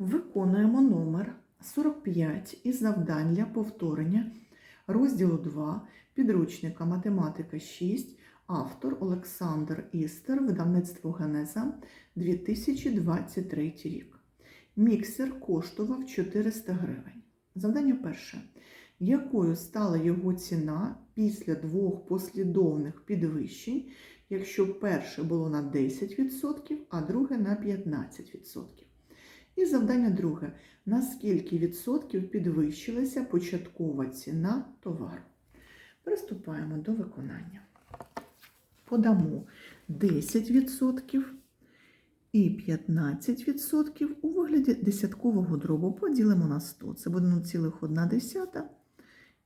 Виконуємо номер 45 із завдань для повторення розділу 2 підручника Математика 6, автор Олександр Істер, видавництво Генеза 2023 рік. Міксер коштував 400 гривень. Завдання перше. Якою стала його ціна після двох послідовних підвищень, якщо перше було на 10%, а друге на 15%? І завдання друге. На скільки відсотків підвищилася початкова ціна товару? Приступаємо до виконання. Подамо 10% і 15% у вигляді десяткового дробу поділимо на 100. Це буде 0,1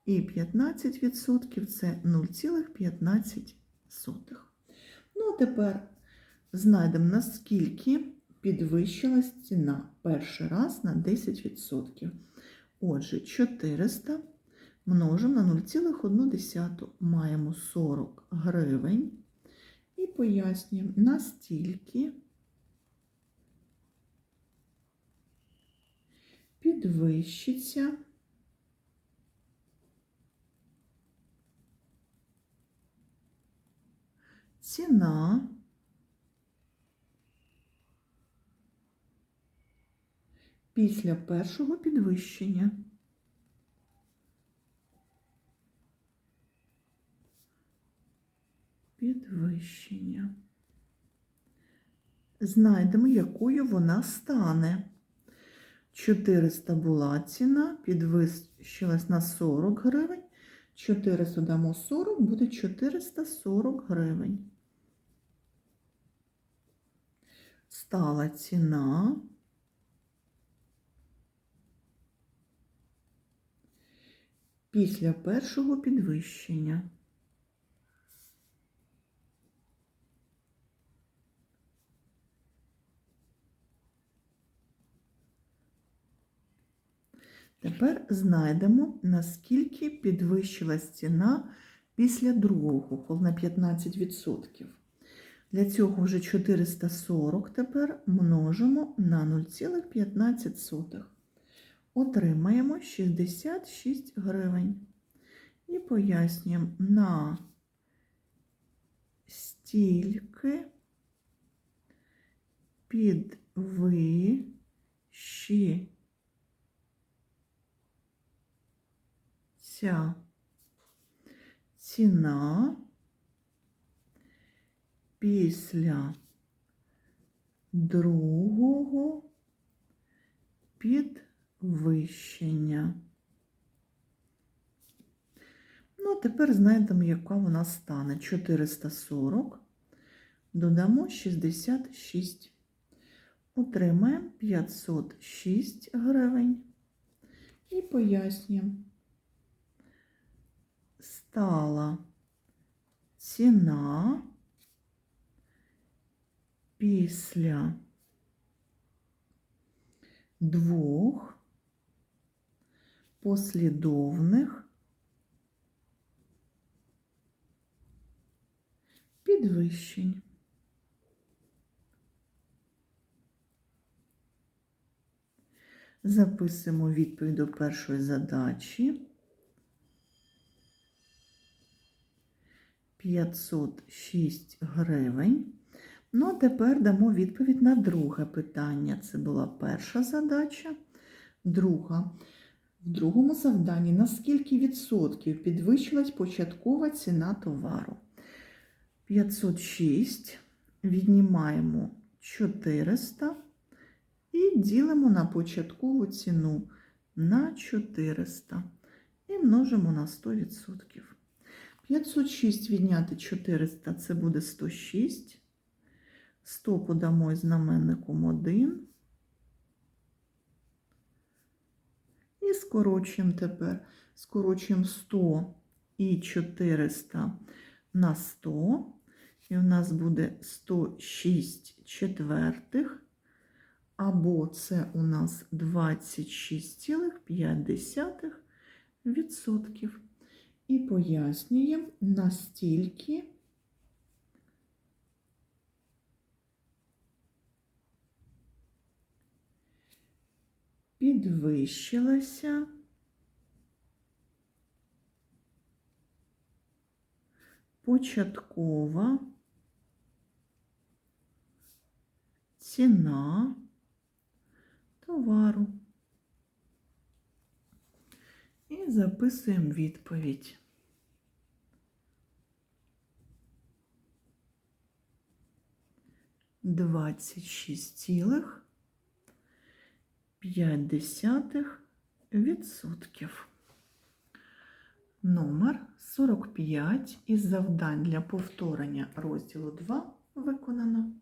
і 15% це 0,15. Ну, а тепер знайдемо, наскільки підвищилась ціна перший раз на 10%. Отже, 400 множимо на 0,1. Маємо 40 гривень. І пояснюємо, настільки підвищиться ціна після першого підвищення. Підвищення. Знайдемо, якою вона стане. 400 була ціна, підвищилась на 40 гривень. 400 дамо 40, буде 440 гривень. Стала ціна. Після першого підвищення. Тепер знайдемо, наскільки підвищилась ціна після другого, коли на 15%. Для цього вже 440 тепер множимо на 0,15. Отримаємо 66 гривень. І пояснюємо на стільки підвищі ця ціна після другого підвищення. Ну, тепер знайдемо, яка вона стане. 440, додамо 66. Отримаємо 506 гривень. І пояснюємо стала ціна після двох послідовних підвищень. Записуємо відповідь до першої задачі. 506 гривень. Ну, а тепер дамо відповідь на друге питання. Це була перша задача. Друга. В другому завданні на скільки відсотків підвищилась початкова ціна товару? 506. Віднімаємо 400 і ділимо на початкову ціну на 400 і множимо на 100%. 506 відняти 400 це буде 106. 100 подамо із знаменником 1. І скорочуємо тепер. Скорочуємо 100 і 400 на 100. І у нас буде 106 четвертих. Або це у нас 26,5% і пояснює, настільки підвищилася початкова ціна товару. І записуємо відповідь. Двадцять шість цілих п'ять десятих відсотків. Номер 45 із завдань для повторення розділу 2 виконано.